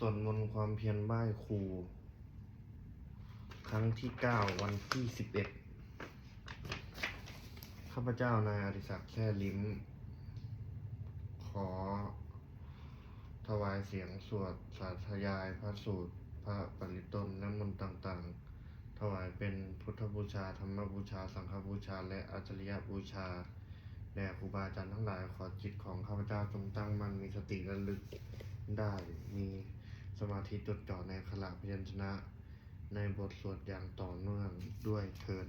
สวดมนต์ความเพียรไหว้ครู ครั้งที่เก้าวันที่สิบเอ็ดข้าพเจ้านายอดิศักดิ์แค่ลิ้ม ขอ ถวายเสียงสวดสาธยายพระสูตร พระปริตนน้ำมนต์ต่างๆ ถวายเป็นพุทธบูชา ธรรมบูชา สังฆบูชา และอัจฉริยบูชาแด่ครูบาอาจารย์ทั้งหลายขอจิตของข้าพเจ้าจงตั้งมั่นมีสติระลึกได้มี สมาธิจดจ่อในขละพยัญชนะ ในบทสวดอย่างต่อเนื่องด้วยเทิน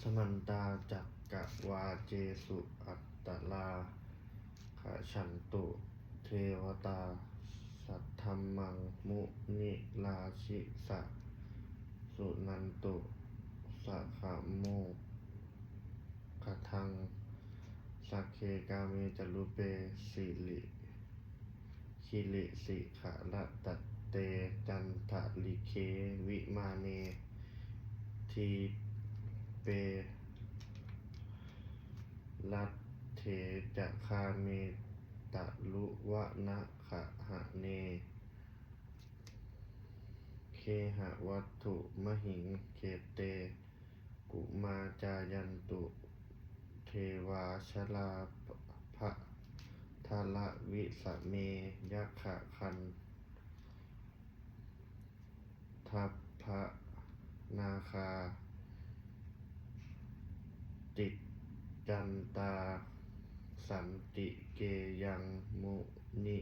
สมันตาจักกะวาเจสุอัตตลาขะฉันตุ เทวตา สัทธรรมัง มุนิลาชิสะ สุนันตุ สัขะโมกะทังสักเคกาเมจรุเปสิลิคิลิสิขะละตัตเตจันทะลิเควิมาเน ทีเปลัตเถจะคาเมตะลุวะนะขะหะเน เคหะวัตถุมหิงเกเต กุมาจายันตุ เทวาชลาภะทาละวิสเมยักขะคันทัพพะนาคา ติดจันตา สันติเกยังมุนิ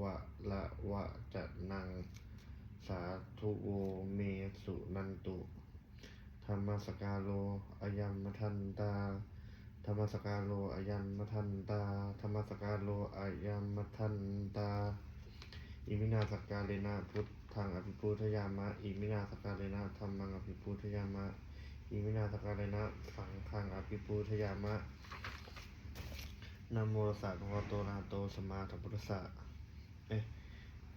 วะละวะจะนัง สาธุโวเมสุนันตุ รรมสกาโลอายัมมทันตา ธรรมสกาโลอายัมมทันตา ธรรมสกาโลอายัมมทันตา อิมินาสกกาเลนะพุทธังอภิปูทยามะ อิมินาสกกาเลนะธรรมังอภิปูทยามะ อิมินาสกกาเลนะสังฆังอภิปูทยามะนโมตัสสะภะคะวโตอะระหะโตสมาสัมพุทธัสะเอ๊ะ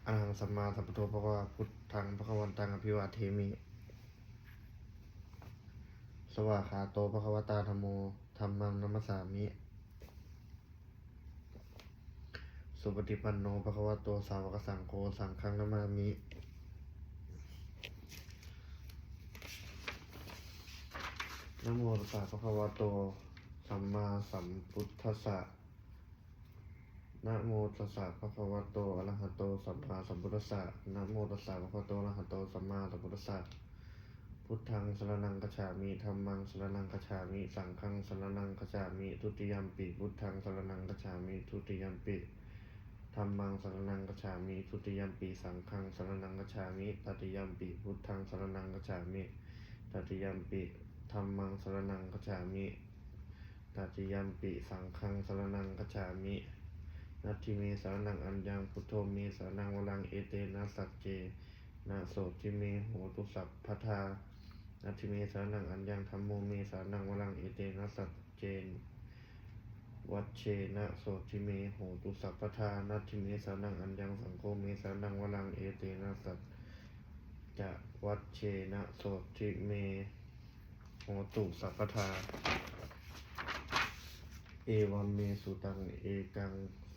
อรหังสัมมาสัมพุทโธภะคะวะพุทธังภะคะวันตังอภิวาเทมิ สวากขาโตภะควตาธรรมโมธัมมังนัมสสามิ สุปฏิปันโนภะควะโตสาวกสังโฆสังฆังนามามิ นะโมตัสสะภะคะวะโต สัมมาสัมพุทธัสสะ นะโมตัสสะภะคะวะโต อะระหะโต สัมมาสัมพุทธัสสะ นะโมตัสสะภะคะวะโต อะระหะโต สัมมาสัมพุทธัสสะ พุทธังสรณังกัจฉามิธัมมังสรณังกัจฉามิ สังฆังสรณังกัจฉามิ ทุติยมปิ พุทธังสรณังกัจฉามิ ทุติยมปิธัมมังสรณังกัจฉามิ ทุติยมปิสังฆังสรณังกัจฉามิตติยมปิพุทธังสรณังกัจฉามิตติยมปิธัมมังสรณังกัจฉามิตติยมปิสังฆังสรณังกัจฉามินัตถิเมสรณังอัญญังพุทโธเมสรณังวรังเอเตนะสัจเจนะโสทิเมโหตุสัพพทา นัตถิเมสานังอัญญังธรรมโมเมสานังวรังเอเตนะสัจเจน วัชเชนะโสทิเมโหตุสัพพทานัตถิเมสานังอัญญังสังโฆเมสานังวรังเอเตนะสัจจะวัชเชนะโสทิเมโหตุสัพพทา เอวัมเมสุตังเอกัง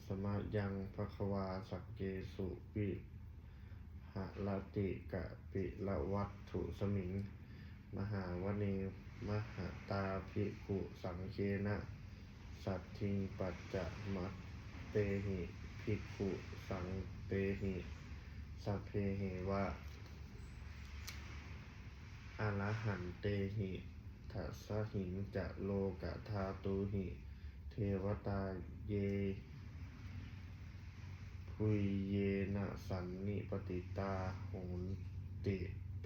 สมะยังภควาสักเกสุวิหะลติกะปิละวัตถุสมิง มหาวเนมหาตาภิกขุสังเคนะสัตทิงปัจจะมัตเตหิภิกขุสังเตหิสัพเพเหวะอรหันเตหิทัสสหิงจะโลกะธาตุหิ เทวตาเยพุยเยนะสันนิปติตาโหนติ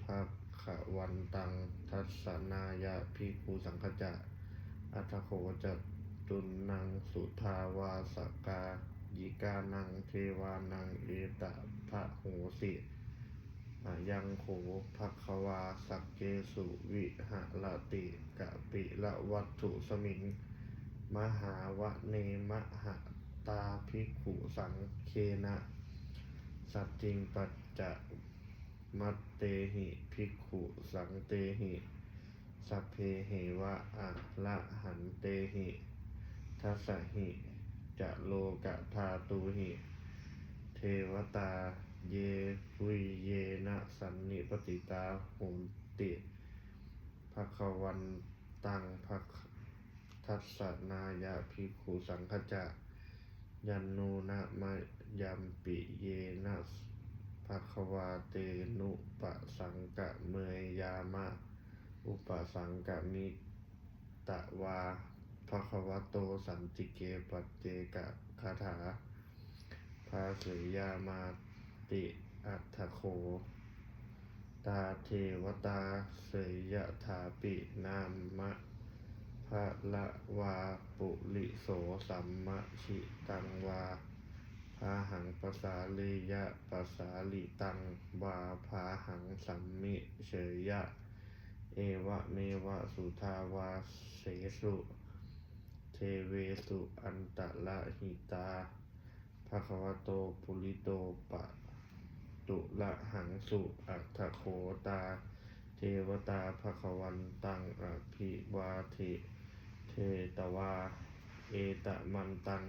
ภา ขวันตังทัสนายะพิภูสังคจะ อัทโขจะตุนนังสุทาวาสกายิกานังเทวานังเอตะพะโหสิยังโขภควาสักเกสุวิหะละติกะปิละวัตถุสมิง มหาวะเนมหะตาภิกขุสังเคนะ สัจจิงปัจจ มัตเตหิภิกขุสังเตหิสัพเพเหวะอะระหันเตหิทัสสหิจะโลกะธาตุหิ เทวตาเยปุยเยนะสันนิปติตาหุนติภควันตังภคทัสสนายะภิกขุสังคจะ ยันนูนะมะยัมปิเยนะ ภควาเตนุปสังกะเมยยามะ อุปสังกะมิตะวาภควโตสันติเกปัจเจกะคาถา ภาสุยามาติอัตโค ตาเทวตาเสยยถาปินามะภะละวาปุริโสสัมมะชิตังวา พาหังปสาลียะปสาลิตังวาพาหังสัมมิเฉยยะ เอวะเมวะสุทาวาเสสุเทเวสุอันตะละหิตาภะคะวะโตปุริโตปะตุละหังสุอัตถโคตา เทวตาภะคะวันตังอภิวาเทเทตวา เอตะมันตัง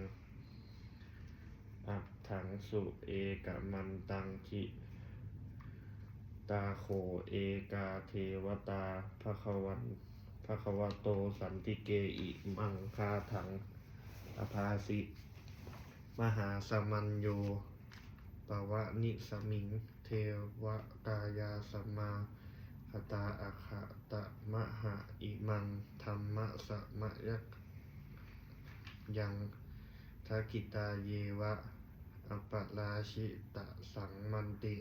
อัตถังสุเอกมันตังทิตาโคเอกาเทวตาภะคะวันภะคะวะโตสันติเกอิมังคาถังอภาสิ มหาสมัญโยปวะนิสมิง เทวกายาสมาคตาอาคาตะมหาอิมังธรรมะสมะยักยัง ทักิตาเยวะอัปปลาชิตะสังมันติ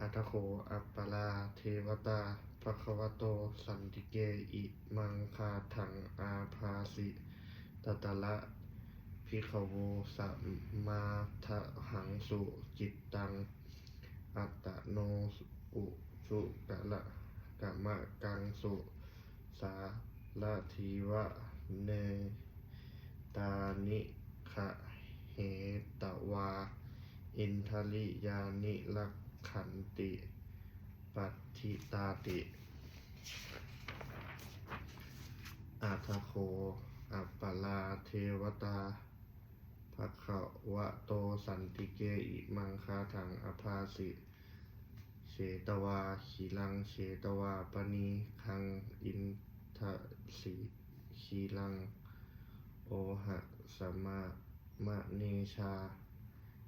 อัตโคอัปปลาเทวตาภควโตสันติเกอิมังคาถังอาภาสิตตะละพิขโวสัมมาทะหังสุจิตตัง อัตตโนอุสุกะละกะมะกังสุ สาละทีวะเนตานิ ขะเหตวา อินทริยานิลักขันติปัติตาติ อาทโค อัปปลาเทวตาภะคะวะโตสันติเกอิมังคาถังอภาสิเฉตวาขีลังเฉตวาปณีคังอินทสิขีลัง โอหะ สมามะเนชา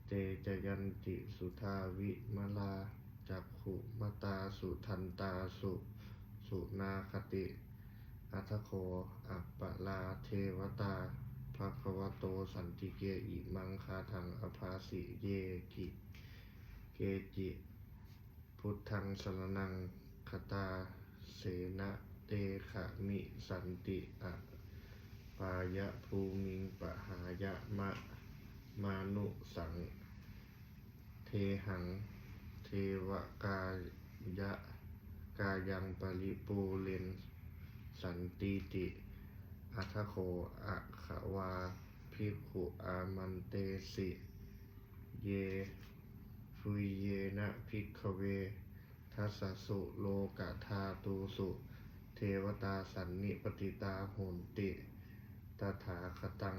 เตจยันติสุทาวิมลาจักขุมตาสุทันตาสุสุนาคติอัทโคอัปปลาเทวตาภะคะวะโตสันติเกอิมังคาทังอภาสิเยกิเกจิ พุทธังสรนังคตาเสนะเตขะมิสันติอะายะภูมิงปะหายะมะมานุสัง เทหัง เทวกายะกายังปริปูเรนสันติติอัทโคอะขวาภิกขุอามันเตสิ เยฟุยเยนะภิกขเว ทัสสุโลกะธาตูสุ เทวตาสันนิปติตาโหนติ ตถาคตัง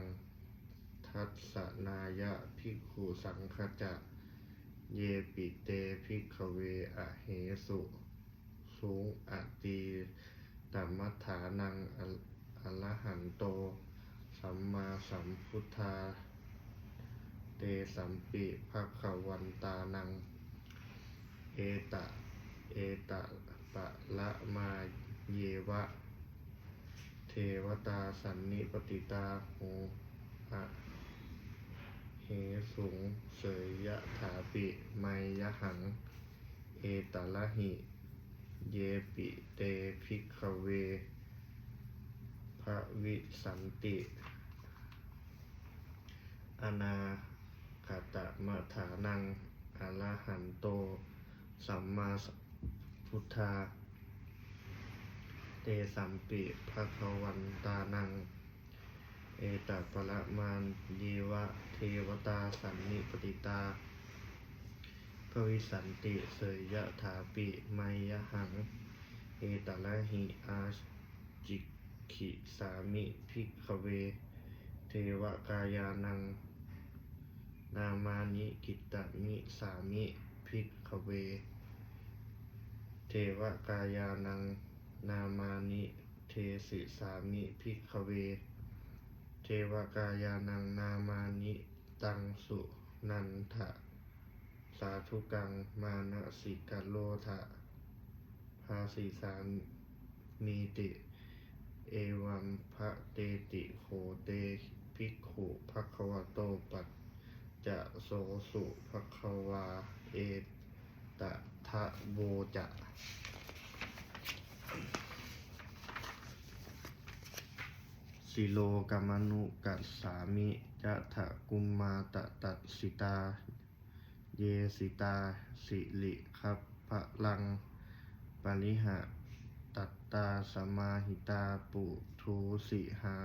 ทัสสนายะภิกขุสังคจะ เยปิเตภิกขเวอะเหสุ สูงอตีตัมมัฏฐานังอรหันโต สัมมาสัมพุทธา เตสัมปิภะคะวันตานัง เอตะ เอตะปะละมาเยวะ วตาสันนิปติตาโหอะเหสุงเสยยะถาปิไมยหัง เอตละหิ เยปิเตภิกขเวภวิสันติ อนาคตมฐานังอรหันโต สัมมาสพุทธา เตสัมปิภะคะวันตานัง เอตปะละมานเยวะเทวตาสันนิปติตาภวิสันติเสยยะถาปิไมยหัง เอตละหิอาจิขิสามิภิกขเว เทวกายานัง นามานิกิตตมิสามิภิกขเว เทวกายานัง นามานิเทสิสามิภิกขเว เทวกายานังนามานิตังสุนันทะ สาธุกังมานะสิกโลทะภาสีสามมีติ เอวัมพระเตติโขเตภิกขุภควโตปัจจะโสสุภควาเอตทะโวจะ สิโลกัมนุกัสสามิจะทะกุมมาตะตัดสิตา เยสิตา สิริคัพพะลัง ปริหะตัตตาสมาหิตาปุทูสิหา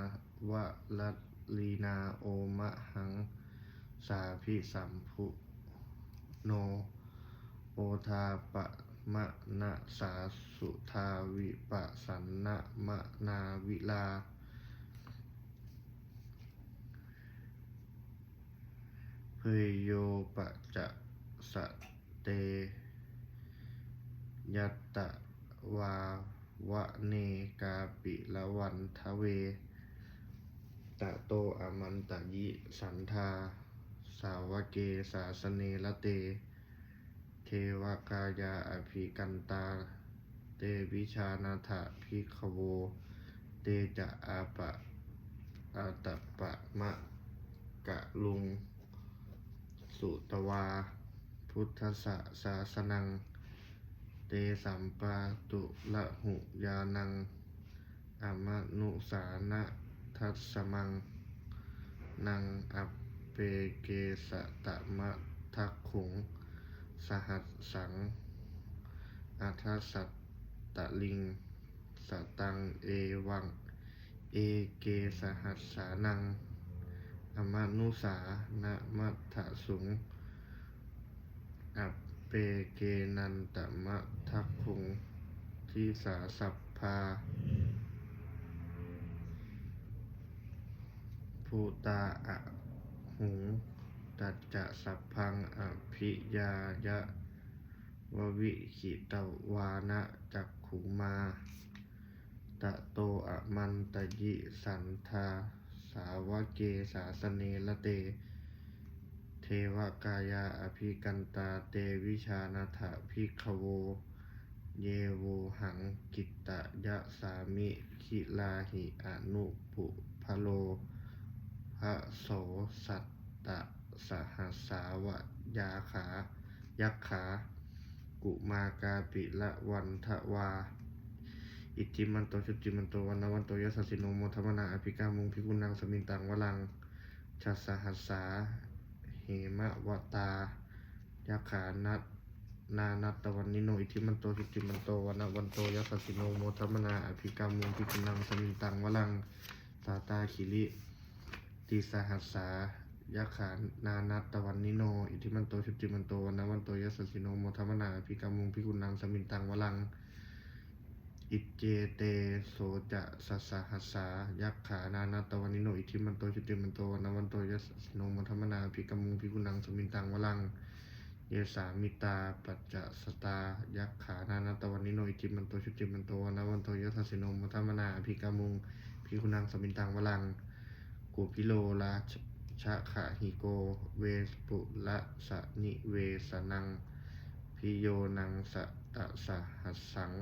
วะลัลีนาโอมะหัง สาพิสัมพุโน โอทาปะมะนะสาสุทาวิปะสันนะมะนาวิลา เพยโยปะจะสะเตยัตตะวาวะเนกาปิละวันทะเว ตะโตอมันตะยิสันทา สาวเกสาสเนละเต เทวกายาอภิกันตา เตวิชานาถะพิขโว เตจะอาปะอาตะปะมะกะลุง สุตวา พุทธสะสาสนัง เตสัมปาตุละหุยานังอมนุสานะทัสมัง นังอัปเปเกสะตะมะทักขุง สหัสสังอัทสัตตะลิง สตังเอวัง เอเกสหัสสานัง อมนุสานะมัทธสุง อัปเปเกนันตมะทักคุงทิสาสัพพาภูตาอะหุงตัจจะสัพพังอภิยายะววิขิตวานะจักขุมา ตะโตอะมันตยิสันทา สาวเกสาสเนละเต เทวกายาอภิกันตาเตวิชานาถพิกขโว เยโวหังกิตตยะสามิคิลาหิอนุปุพโลพระโสสัตตะสหัสสาวะยาขา ยักขา กุมากาปิละวันทวา อิทธิมันโตชุติมันโตวันนวันโตยสสสิโนโมทัมนาอภิกามุงพิกุนังสมิงตังวลังชัสสหัสสาเหมะวตายาขานัตนานัตตวันนิโนอิทธิมันโตชุติมันโตวันนวันโตยสสสิโนโมทัมนาอภิกามุงพิกุนังสมิงตังวลังสาตาคิริติสหัสสายาขานานัตตวันนิโนอิทธิมันโตชุติมันโตวันนวันโตยสสสิโนโมทัมนาอภิกามุงพิกุนังสมิงตังวลัง อิเจเตโสจะสัสหัสสายักขานานาตวันนิโนอิทิมันโตจุติมันโตวันวันโตยัสโนมัทมนาภิกมุงภิกุนังสมินตังวลัง เยสามิตาปัจจะสตายักขานานาตวันนิโนอิทิมันโตจุติมันโตวันวันโตยัสสโนมัทมนาภิกมุงภิกุนังสมินตังวลังกุพิโลราชะขะหิโก เวสปุละสะนิเวสนังพิโยนังสะตะสะหัสสัง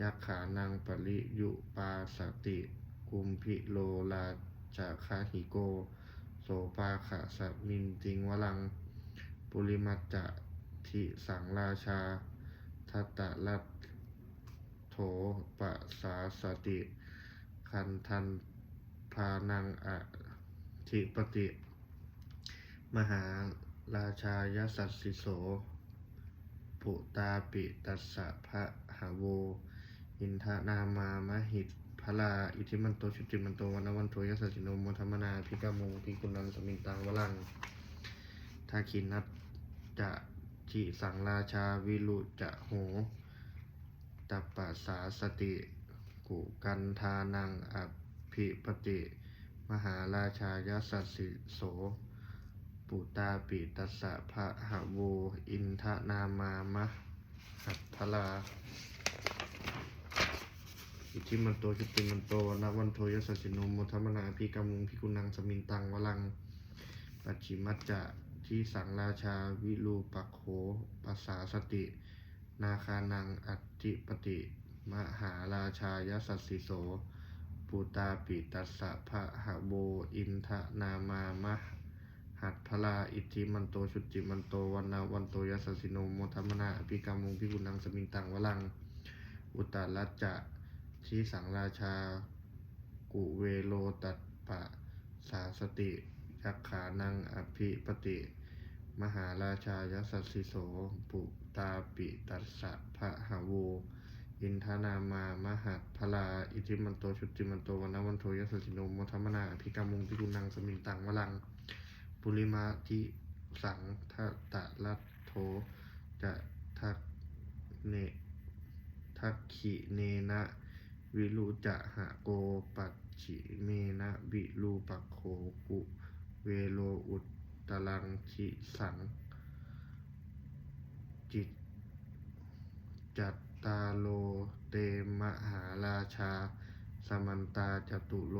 ยักขานังปริยุปาสติกุมพิโลลาจาคาหิโก โสปาขะสมินติงวลัง ปุริมัจจะทิสังราชา ทัตตะลัตโถปะสาสติ คันทันพานังอะทิปติ มหาราชายสัสสิโส ปุตาปิตัสสะพระหาโว อินทนามามหิตพลาอิทิมันโตชุติมันโตวันวันโตยัสสสิโนโมทัมมนาพิกามุงพิกุนันสมิงตังวลังทาคินัตจะจิสังราชาวิรุจะโหตัปปะสาสติกุกันทานังอภิปติ มหาราชายสัสสิโส ปุตตาปิตัสสะภะหะโว อินทนามามะหัตถลา อิทิมันโตชุติมันโตนะวันโทยสสสินโมทมนาพิกามุงพิกุนังสมินตังวลัง ปัจฉิมัจจะที่สังราชาวิรูปักโขปัสสาสติ นาคานังอัติปติมหาราชายสัสสิโสปุตาปิตัสสะภะหะโบอินทนามามะหัตพลาอิทิมันโตชุติมันโตวันนาวันโตยสสสิโนโมทมนาอภิกามุงพิกุนังสมิงตังวลัง อุตตรัจจะ ที่สังราชา กุเวโลตัดปะสาสติยักขานังอภิปติ มหาราชายสัสสิโส ปุตาปิตัสสะภะหะโว อินทนามามหัตพลา อิทิมันโต ชุติมันโตวันวันโทยสสสิโนโมทัมมนาอภิกามุงพิกุนังสมิงตังวลัง ปุริมาทิสังทะตะลัตโทจะทักเนทักขิเนนะ วิรุจะหะโกปัจฉิเมนะวิรูปโขกุเวโลอุตตรังชิสัง จิต จัตตาโลเตมหาราชา สมันตาจตุโล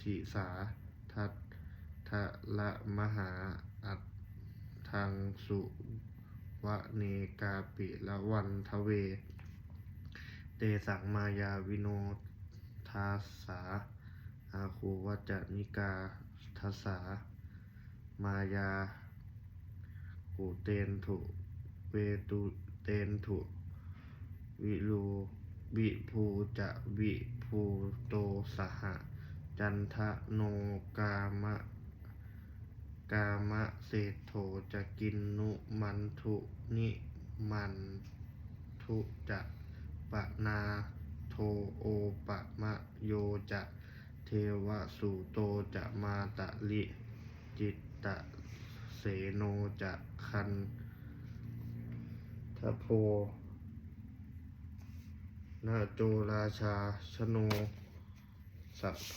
ทิสาทัตทะละมหาอัตทังสุวะเนกาปิละวันทเว เตสังมายาวิโนทาสาอาคูวัจนิกาทัสสามายากูเตนถุเวตุเตนถุวิรูวิภูจะวิภูโตสหะจันทะโนกามะกามะเศรษโถจะกินนุมันทุนิมันทุจะ ปะนาโทโอปะมะโยจะเทวสุโตจะมาตะลิจิตตะเสโนจะคันทโพนาโจราชาชโนสัพโพ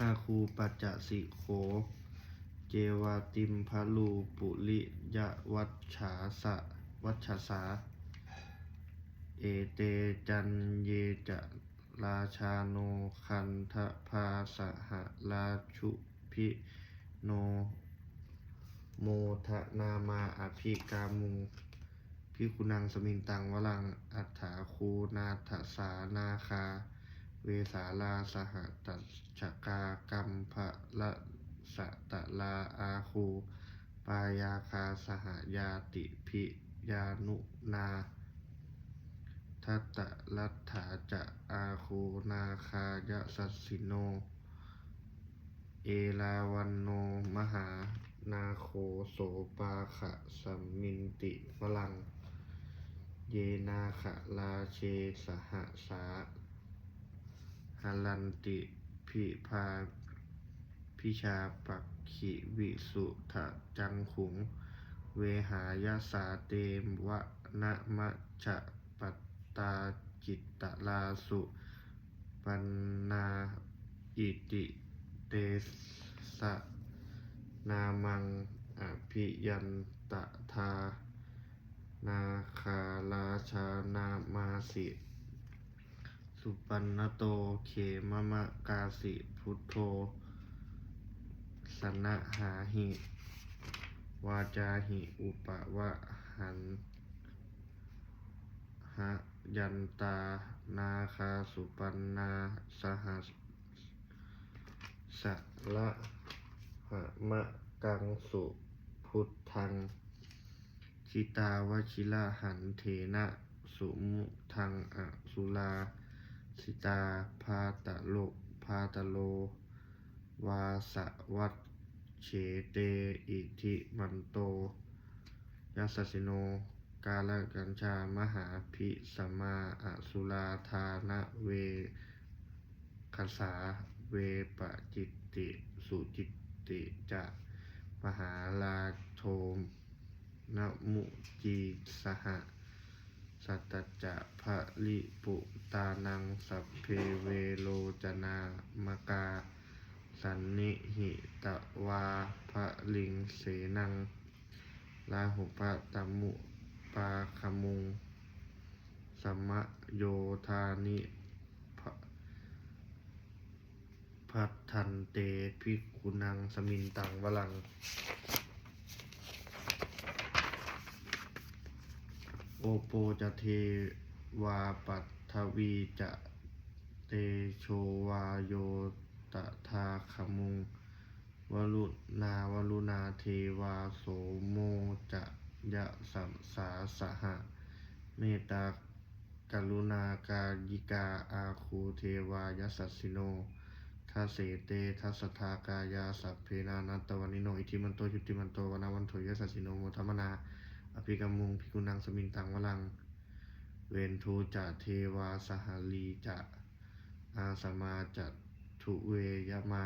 อาคูปัจจสิโข เจวาติมพะลูปุริยวัชชาสะวัชสา เอเตจันเยจะราชาโนคันทภาสหราชุพิโน โมทนามาอภิกามุงพิคุนังสมิงตังวลังอัฏฐาคูนาทสานาคา เวสาลาสหตัชกากัมภะละสะตะลาอาคูปายาคาสหยาติพิยานุนา ทัตตะลัทธาจะอาโคนาคายะสัสสิโน เอลาวันโน มหานาโคโสปาขะสัมมินติฝลัง เยนาขะลาเชสหสาหลันติพิพาพิชาปักขิวิสุทะจังขุง เวหายาสาเตมวะนะมะจะ ตาจิตตลาสุปันนาอิติเตสะนามังอภิยันตทา นาคาราชานามาสิ สุปันนโตเขมมะกาสิพุทโธสนะหาหิ วาจาหิ อุปวะหันหะ ยันตา นาคาสุปันนา สหัสสะละหะมะกังสุพุทธังชิตาวชิละหันเถนะสุมุทังอสุลาสิตาพาตะโลพาตะโล วาสวัตเฉเต อิทิมันโตยัสสสิโน กาลกัญชามหาภิสมาอสุราธานะเวคสาเวปจิตติสุจิตติจะมหาลาโทมนมุจีสหะสัตจะภะลิปุตานังสัพเพเวโลจนามกา สันนิหิตวาภะลิงเสนังลาหุปะตมุ ปาคมุงสมะโยธานิพัทันเตภิกุนังสมินตังวลัง โอโปจะเทวาปัทวีจะเตโชวาโยตถาคมุงวลุนาวลุนาเทวาโสโมจะ ยะสัมสาสหะ เมตตากรุณากายิกาอาคูเทวายสัสสิโนทัสเสเตทัสทากายาสัพเพนานัตวันิโนอิทิมันโตชุติมันโตวนาวันโทยสัสสิโนโมทัมมนาอภิกรรมุงพิกุนังสมิงตังวลัง เวนทูจะเทวาสหลีจะอาสมาจะทุเวยมา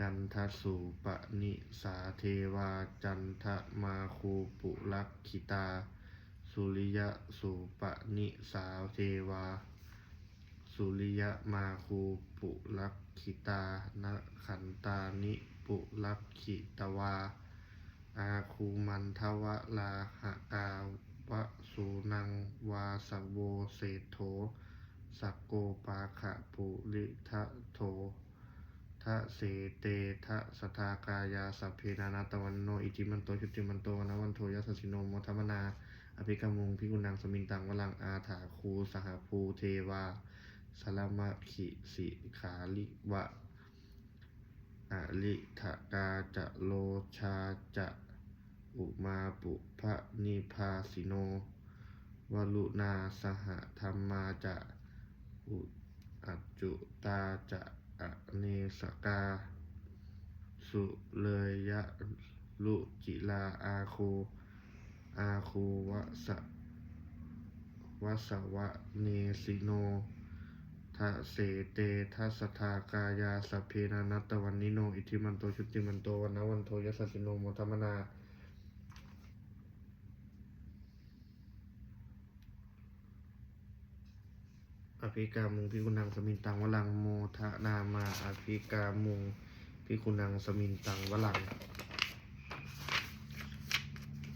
จันทสุปนิสาเทวาจันทมาคูปุลักขิตา สุริยสุปนิสาเทวา สุริยมาคูปุลักขิตานะขันตานิปุลักขิตวา อาคูมันทวะลาหะกาวะสูนังวาสโวเศธโธสักโกปาขะปุริทะโธ ทะเสเตทะสทากายาสัพเพนานาตวันโนอิจิมันโตชุติมันโตนวันโทยัสสิโนโมทัมมนา อภิกรรมุงพิกุนังสมิงตังวลังอาถาคูสหภูเทวาสลามะขิสิขาลิวะอลิทะกาจะโลชาจะอุมาปุพะนิพาสิโนวลุนาสหธรรมาจะอุอัจจุตาจะ อเนสกา สุเลยะลุจิลาอาคูอาคูวะสะวะสวะเนสิโนทะเสเตทัสทากายาสเพนานัตตวันนิโน อิทิมันโตชุติมันโตวันนวันโทยัสสสิโนโมทมนา อภิกามุงพิกุนังสมินตังวลังโมทะนามาอภิกามุงพิกุนังสมินตังวลัง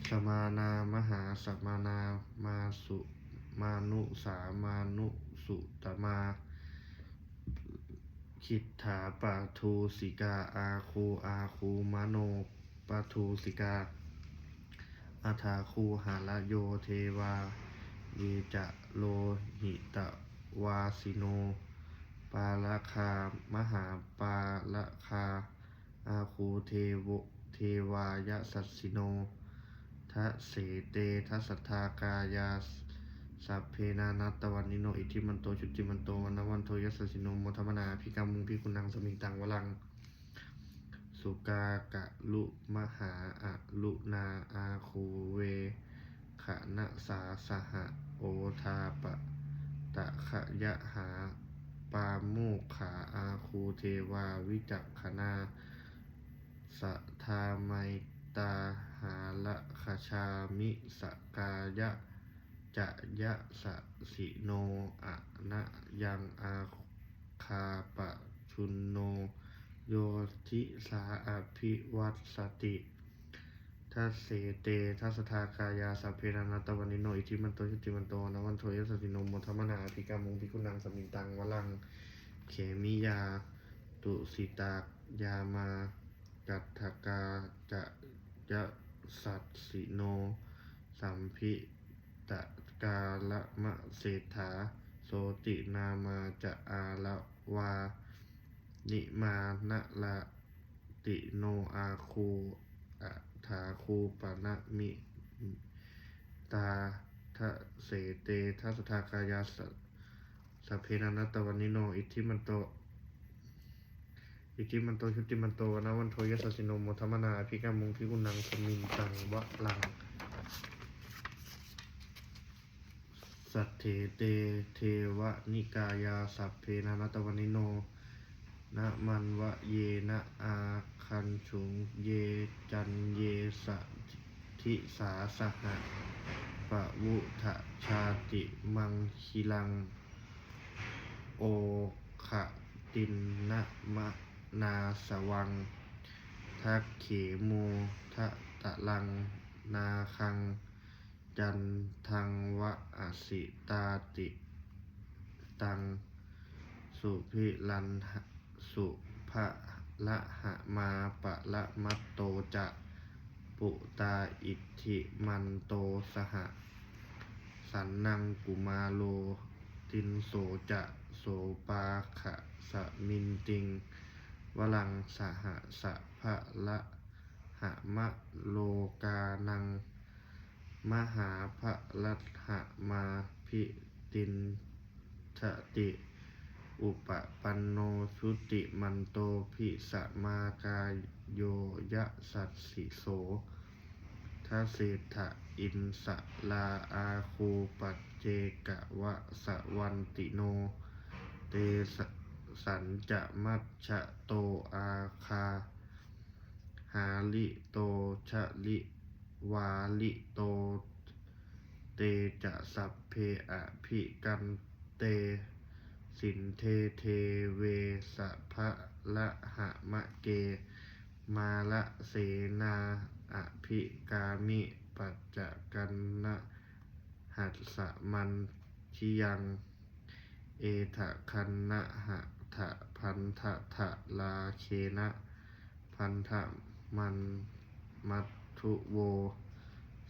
สมานามหาสมานามาสุมานุสามานุสุตมาคิดถาปะทูสิกาอาคูอาคูมโนปะทูสิกาอาถาคูหาลโยเทวาเยจะโลหิตะ วาสิโน ปาลคามหาปาลคา อาคูเทวเทวายสัสสิโนทะเสเตทัสทากายาสัพเพนานัตตวันนิโน อิทิมันโต ชุติมันโตวันวันโทยัสสสิโนโมทัมมนาพิกรรมุงพิกุนังสมิงตังวลัง สุกากะลุมหาอะลุนาอาคูเวขะนะสาสหโอทาปะ ตะขะยะหา ปาโมกขาอาคูเทวาวิจักขณาสะทาไมตาหาละคชามิสกายะจะยะสะสิโนอะนะยังอาคาปะชุนโน โยทิสาอภิวัตสติ ทัสเสเตทัสสทากายาสัพเพนานตวันนิโนอิทิมันโตชุติมันโตนะวันโทยสติโนโมทัมมนาภิกามุงภิกุนังสมิงตังวลัง เขมิยา ตุสิตายามากัตถกาจะยะสัตสิโน สัมพิตะกาละมะเศรษฐา โสตินามาจะอาละวา นิมานะละติโนอาคูาคูปนะมิตาทะเสเตทัสทากายาสสัพเพนานัตวันนิโน อิทธิมันโต อิทธิมันโตชุติมันโตวนะวันโทยัสสสิโนโมทัมมนาอภิกรรมุงพิกุนังสมิงตังวะลัง สัทเถเตเทวนิกายาสัพเพนานัตตวันนิโนนะมันวะเยนะอา คันฉุงเยจันเยสทิสาสหะปะวุทะชาติมังคิลัง โอคะตินนะมะนาสวัง ทักเขโมทะตะลัง นาคัง จันทังวะอสิตาติ ตัง สุพิลันสุภะ ละหะมาปะละมัตโตจะปุตาอิทธิมันโตสหสันนังกุมาโล ตินโสจะโสปาขะสะมินติง วลังสหสะภะละหะมะโลกานัง มหาภะลัหะมาพิตินทติ อุปปันโนชุติมันโตภิสมากายโยยะสัสสิโสทเศรษฐอินสลาอาคูปัจเจกะวะสวันติโน เตสสันจะมัชชะโตอาคา หาลิโตชะลิวาลิโต เตจะสัพเพอภิกันเต สินเทเทเวสะภะละหะมะเก มาละเสนาอภิกามิปัจจกันนะหัสสะมันทิยัง เอทะคันนะหะทะพันทะทะลาเคนะ พันธะมันมัทุโว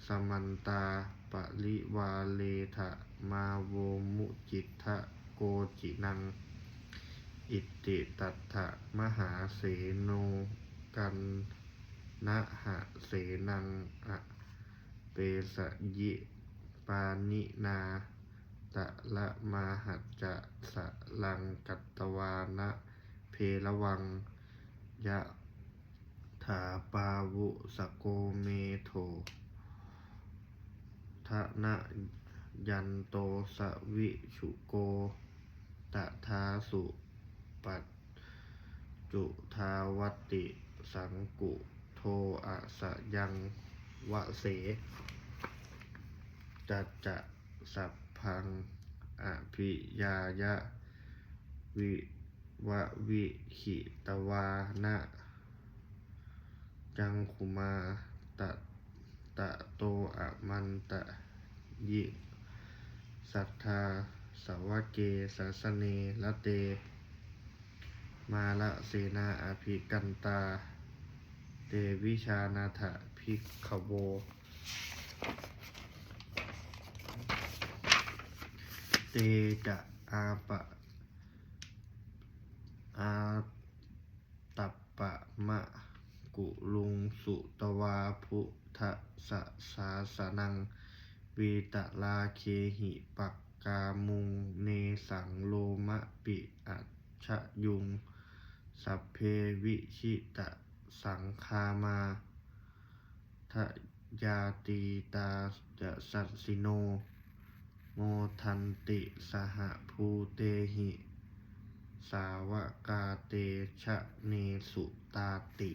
สมันตาปริวาเลทะมาโวมุจิตทะ กจินัง อิติตัตถะมหาเสโนกันนะหะเสนังอะเปสยิปานินาตะละมาหัจจะสะลังกัตตวานะ เพระวัง ยะถาปาวุสโกเมโททะนะยันโตสวิชุโก ตะทาสุปัจจุทาวตติ สังกุโทอะสะยังวะเสจัจจะสัพพังอภิยายะ วิวะวิขิตวานะจังคุมาตะตะโตอะมันตะยิสัทธา สาวะเกสัสเนละเต มาละเสนาอาภิกันตา เตวิชานาถภิกขโว เตจะอาปะ อาตัปปะมะกุลุงสุตวาพุทธสสาสนังวีตะลาเคหิปัก กามุงเนสังโลมะปิอัจฉยุง สัพเพวิชิตะสังคามาทะยาตีตาจะสัสสิโน โมทันติสหภูเตหิ สาวกาเตชะเนสุตาติ